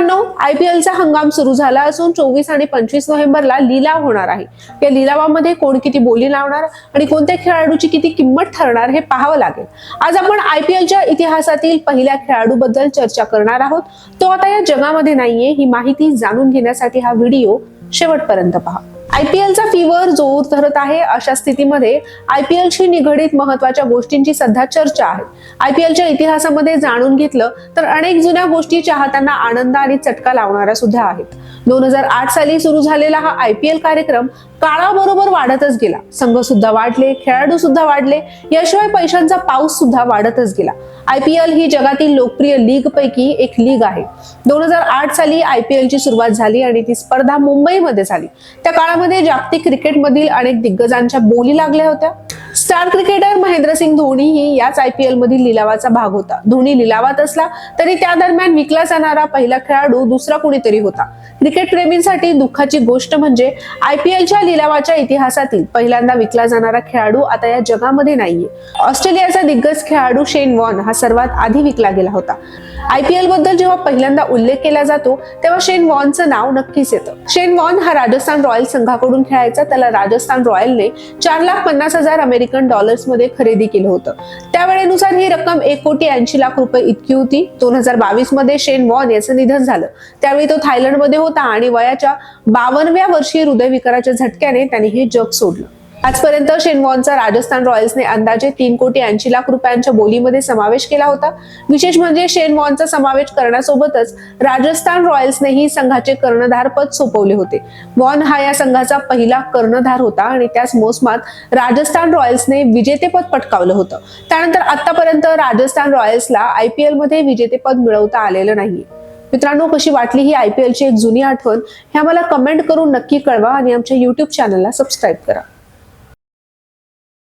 मित्रांनो I P एलचा हंगाम सुरू झाला असून चोवीस आणि पंचवीस नोव्हेंबरला लिलाव होणार आहे. या लिलावामध्ये कोण किती बोली लावणार आणि कोणत्या खेळाडूची किती किंमत ठरणार हे पाहावं लागेल. आज आपण आय पी एलच्या इतिहासातील पहिल्या खेळाडूबद्दल चर्चा करणार आहोत. तो आता या जगामध्ये नाहीये ही माहिती जाणून घेण्यासाठी हा व्हिडिओ शेवटपर्यंत पहा. आय पी एलचा फीवर जोर धरत आहे. अशा स्थितीमध्ये आय पी एलशी निगडीत महत्त्वाच्या गोष्टींची सध्या चर्चा आहे. आय पी एलच्या इतिहासामध्ये जाणून घेतलं तर अनेक जुन्या गोष्टी चाहत्यांना आनंद आणि चटका लावणाऱ्या सुद्धा आहेत. दोन हजार आठ साली सुरू झालेला हा आयपीएल कार्यक्रम काळाबरोबर वाढतच गेला. संघ सुद्धा वाढले खेळाडू सुद्धा वाढले याशिवाय पैशांचा पाऊस सुद्धा वाढतच गेला. आयपीएल ही जगातील लोकप्रिय लीग पैकी एक लीग आहे. दोन हजार आठ साली आय पी एलची सुरुवात झाली आणि ती स्पर्धा मुंबईमध्ये झाली. त्या काळामध्ये जागतिक क्रिकेटमधील अनेक दिग्गजांच्या बोली लागल्या होत्या. स्टार क्रिकेटर महेंद्रसिंग धोनी ही याच आयपीएल मधील लिलावाचा भाग होता. धोनी लिलावात असला तरी त्या दरम्यान विकला जाणारा पहिला खेळाडू दुसरा कुणीतरी होता. क्रिकेट प्रेमींसाठी दुःखाची गोष्ट म्हणजे आयपीएलच्या लिलावाच्या इतिहासातील पहिल्यांदा विकला जाणारा खेळाडू आता या जगामध्ये नाहीये. ऑस्ट्रेलियाचा दिग्गज खेळाडू शेन वॉन हा सर्वात आधी विकला गेला होता. आयपीएलबद्दल जेव्हा पहिल्यांदा उल्लेख केला जातो तेव्हा शेन वॉनचं नाव नक्कीच येतं. शेन वॉन हा राजस्थान रॉयल संघाकडून खेळायचा. त्याला राजस्थान रॉयलने चार लाख पन्नास हजार अमेरिकन डॉलर्समध्ये खरेदी केलं होतं. त्यावेळेनुसार ही रक्कम एक कोटी ऐंशी लाख रुपये इतकी होती. दोन हजार बावीसमध्ये शेन वॉन याचं निधन झालं. त्यावेळी तो थायलंडमध्ये होता आणि वयाच्या बावनव्या वर्षी हृदयविकाराच्या झटक्याने त्याने हे जग सोडलं. आजपर्यंत शेनवॉनचा राजस्थान रॉयल्सने अंदाजे तीन कोटी ऐंशी लाख रुपयांच्या बोलीमध्ये समावेश केला होता. विशेष म्हणजे शेनवॉनचा समावेश करण्यासोबतच राजस्थान रॉयल्सनेही संघाचे कर्णधार पद सोपवले होते. वॉन हा या संघाचा पहिला कर्णधार होता आणि त्याच मोसमात राजस्थान रॉयल्सने विजेतेपद पटकावलं होतं. त्यानंतर आतापर्यंत राजस्थान रॉयल्सला आयपीएलमध्ये विजेतेपद मिळवता आलेलं नाहीये. मित्रांनो कशी वाटली ही आयपीएलची एक जुनी आठवण हे आम्हाला कमेंट करून नक्की कळवा आणि आमच्या युट्यूब चॅनलला सबस्क्राईब करा.